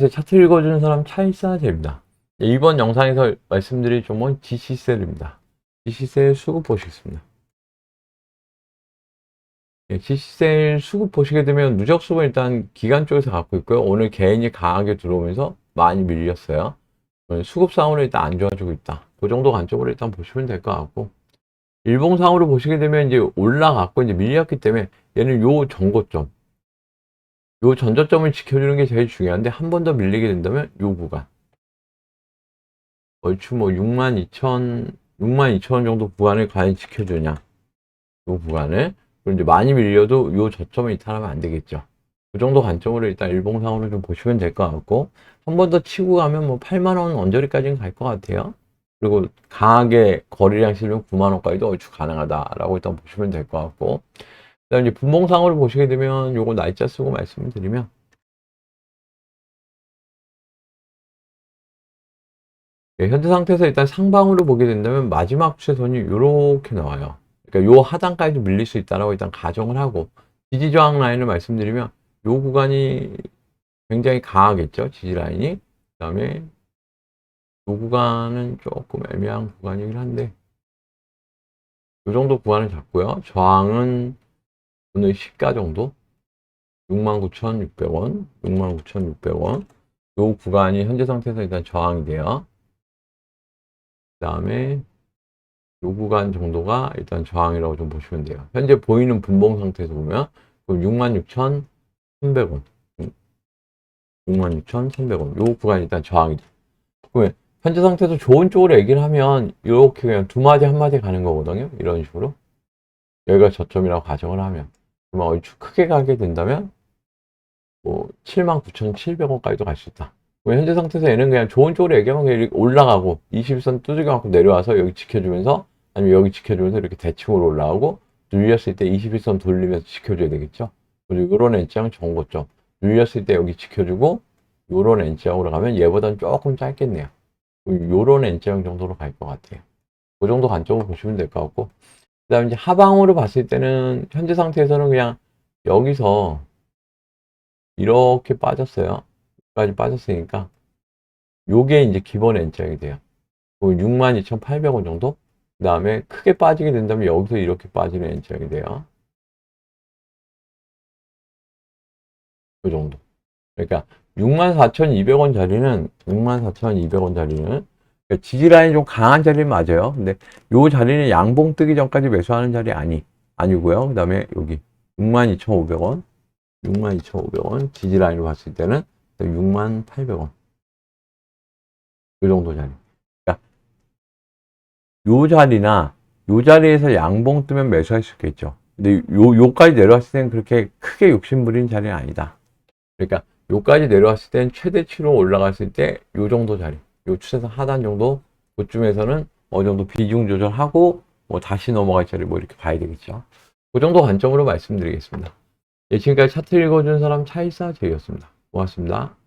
그래서 차트 읽어주는 사람 차이사제입니다. 이번 영상에서 말씀드릴 종목은 GC셀입니다. GC셀 수급 보시겠습니다. 예, GC셀 수급 보시게 되면 누적 수급은 일단 기간 쪽에서 갖고 있고요. 오늘 개인이 강하게 들어오면서 많이 밀렸어요. 어, 수급 상으로 일단 안 좋아지고 있다. 그 정도 관점으로 일단 보시면 될 것 같고 일봉상으로 보시게 되면 이제 올라갔고 이제 밀렸기 때문에 얘는 요 전고점 요 전저점을 지켜주는 게 제일 중요한데 한 번 더 밀리게 된다면 요 구간. 얼추 뭐 6만 2천 6만 2천 원 정도 구간을 과연 지켜주냐. 요 구간을. 그리고 이제 많이 밀려도 요 저점을 이탈하면 안 되겠죠. 그 정도 관점으로 일단 일봉상으로 좀 보시면 될 것 같고 한 번 더 치고 가면 뭐 8만 원 언저리까지는 갈 것 같아요. 그리고 강하게 거래량 실면 9만 원까지도 얼추 가능하다라고 일단 보시면 될 것 같고 그다음 이제 분봉상으로 보시게 되면 요거 날짜 쓰고 말씀을 드리면 예, 현재 상태에서 일단 상방으로 보게 된다면 마지막 추세선이 이렇게 나와요. 그러니까 요 하단까지도 밀릴 수 있다라고 일단 가정을 하고 지지 저항 라인을 말씀드리면 요 구간이 굉장히 강하겠죠. 지지 라인이. 그다음에 요 구간은 조금 애매한 구간이긴 한데 요 정도 구간을 잡고요. 저항은 오늘 시가 정도 69,600원, 69,600원 요 구간이 현재 상태에서 일단 저항이 돼요. 그 다음에 요 구간 정도가 일단 저항이라고 좀 보시면 돼요. 현재 보이는 분봉 상태에서 보면 66,300원 66,300원 요 구간이 일단 저항이 돼요. 현재 상태에서 좋은 쪽으로 얘기를 하면 이렇게 그냥 두 마디 한 마디 가는 거거든요. 이런 식으로 여기가 저점이라고 가정을 하면 얼추 크게 가게 된다면 뭐 79,700원까지도 갈 수 있다. 그럼 현재 상태에서 얘는 그냥 좋은 쪽으로 얘기하면 그냥 올라가고 21선 두들겨 갖고 내려와서 여기 지켜주면서 아니면 여기 지켜주면서 이렇게 대칭으로 올라가고 눌렸을 때 21선 돌리면서 지켜줘야 되겠죠. 그리고 이런 좋은 거죠. 눌렸을 때 여기 지켜주고 요런 N자으로 가면 얘보다는 조금 짧겠네요. 요런 N자형 정도로 갈 것 같아요. 그 정도 관점으로 보시면 될 것 같고 그 다음에 이제 하방으로 봤을 때는 현재 상태에서는 그냥 여기서 이렇게 빠졌어요. 여기까지 빠졌으니까 요게 이제 기본 N자형이 돼요. 62,800원 정도? 그 다음에 크게 빠지게 된다면 여기서 이렇게 빠지는 N자형이 돼요. 그 정도. 그러니까 64,200원 자리는 64,200원 자리는 지지라인이 좀 강한 자리는 맞아요. 근데 요 자리는 양봉 뜨기 전까지 매수하는 자리 아니 아니고요. 그 다음에 여기 62,500원, 62,500원 지지라인으로 봤을 때는 68,800원 이 정도 자리. 그러니까 요 자리나 요 자리에서 양봉 뜨면 매수할 수 있겠죠. 근데 요 요까지 내려왔을 때는 그렇게 크게 욕심 부리는 자리는 아니다. 그러니까 요까지 내려왔을 땐 최대치로 올라갔을 때 요 정도 자리, 요 추세선 하단 정도 그쯤에서는 어느 정도 비중 조절하고 뭐 다시 넘어갈 자리 뭐 이렇게 봐야 되겠죠. 그 정도 관점으로 말씀드리겠습니다. 예, 지금까지 차트 읽어준 사람 차이사 제이였습니다. 고맙습니다.